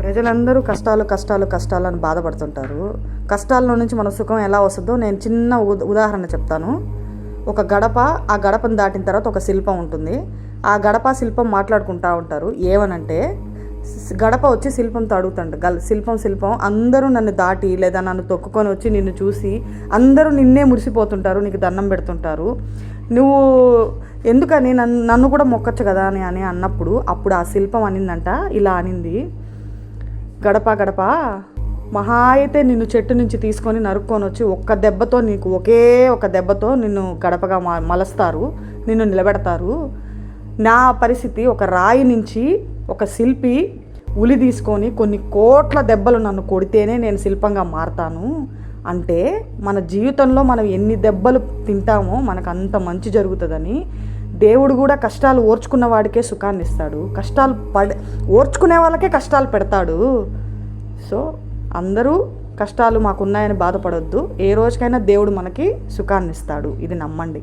ప్రజలందరూ కష్టాలు కష్టాలు కష్టాలు అని బాధపడుతుంటారు. కష్టాల్లో నుంచి మన సుఖం ఎలా వస్తుందో నేను చిన్న ఉదాహరణ చెప్తాను. ఒక గడప ఆ గడపను దాటిన తర్వాత ఒక శిల్పం ఉంటుంది. ఆ గడప శిల్పం మాట్లాడుకుంటా ఉంటారు. ఏమనంటే గడప వచ్చి శిల్పంతో అడుగుతాడు గల్ శిల్పం శిల్పం అందరూ నన్ను దాటి లేదా నన్ను తొక్కుకొని వచ్చి నిన్ను చూసి అందరూ నిన్నే మురిసిపోతుంటారు నీకు దండం పెడుతుంటారు. నువ్వు ఎందుకని నన్ను నన్ను కూడా మొక్కచ్చు కదా అని అని అన్నప్పుడు అప్పుడు ఆ శిల్పం అనిందంట ఇలా అనింది. గడప గడప. మహా అయితే నిన్ను చెట్టు నుంచి తీసుకొని నరుక్కొని వచ్చి ఒక్క దెబ్బతో నీకు ఒకే ఒక దెబ్బతో నిన్ను గడపగా మ- మలస్తారు నిన్ను నిలబెడతారు. నా పరిస్థితి ఒక రాయి నుంచి ఒక శిల్పి ఉలి తీసుకొని కొన్ని కోట్ల దెబ్బలు నన్ను కొడితేనే నేను శిల్పంగా మారతాను. అంటే మన జీవితంలో మనం ఎన్ని దెబ్బలు తింటామో మనకు అంత మంచి జరుగుతుందని దేవుడు కూడా కష్టాలు ఓర్చుకున్న వాడికే సుఖాన్ని ఇస్తాడు. కష్టాలు పడ ఓర్చుకునే వాళ్ళకే కష్టాలు పెడతాడు. సో అందరూ కష్టాలు మాకున్నాయని బాధపడొద్దు. ఏ రోజుకైనా దేవుడు మనకి సుఖాన్ని ఇస్తాడు. ఇది నమ్మండి.